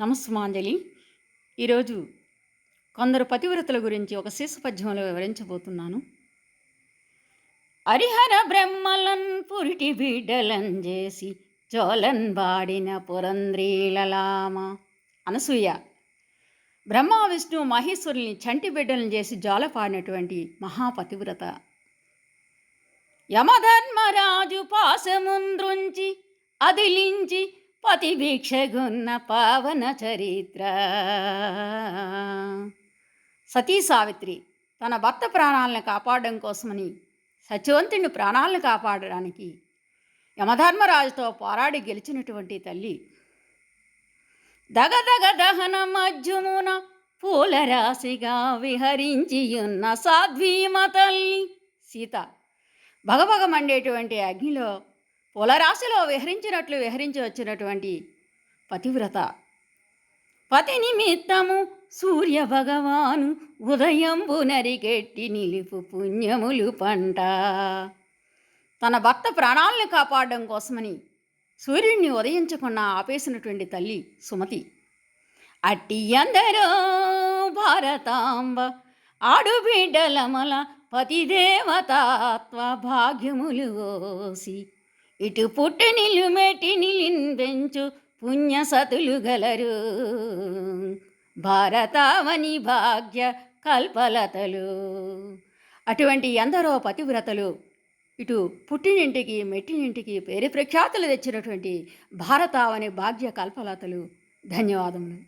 నమస్మాంజలి ఈరోజు కొందరు పతివ్రతల గురించి ఒక శీర్ష పద్యంలో వివరించబోతున్నాను. హరిహర బ్రహ్మలన్ పురిటి బిడ్డలన్ చేసి చోలన్ బాడిన పురంద్రీలలామ అనసూయ బ్రహ్మ విష్ణు మహేశ్వరుల్ని చంటి బిడ్డలను చేసి జాలపాడినటువంటి మహాపతివ్రత. యమధర్మరాజు పాశముంద్రుంచి అదిలించి పతి భిక్షగున్న పావన చరిత్ర. సతీ సావిత్రి తన భర్త ప్రాణాలను కాపాడడం కోసమని సత్యవంతుని ప్రాణాలను కాపాడడానికి యమధర్మరాజుతో పోరాడి గెలిచినటువంటి తల్లి. దగదగ దహన మధ్యమున పూలరాశిగా విహరించియున్న సాధ్వీమ తల్లి సీత. భగభగ మండేటువంటి అగ్నిలో పులరాశిలో విహరించినట్లు విహరించి వచ్చినటువంటి పతివ్రత. పతి నిమిత్తము సూర్య భగవాను ఉదయంబు నరికెట్టి నిలుపు పుణ్యములు పంట. తన భర్త ప్రాణాలను కాపాడడం కోసమని సూర్యుడిని ఉదయించకుండా ఆపేసినటువంటి తల్లి సుమతి. అట్టి అందరూ భారతాంబ ఆడుబిడ్డలమల పతిదేవతాత్వ భాగ్యములు ఓసి ఇటు పుట్ట నిలుమెటి నిలింబెంచు పుణ్యసతులు గలరు. భారతావని భాగ్య కల్పలతలు. అటువంటి ఎందరో పతివ్రతలు ఇటు పుట్టినింటికి మెట్టినింటికి పేరు ప్రఖ్యాతులు తెచ్చినటువంటి భారతావని భాగ్య కల్పలతలు. ధన్యవాదములు.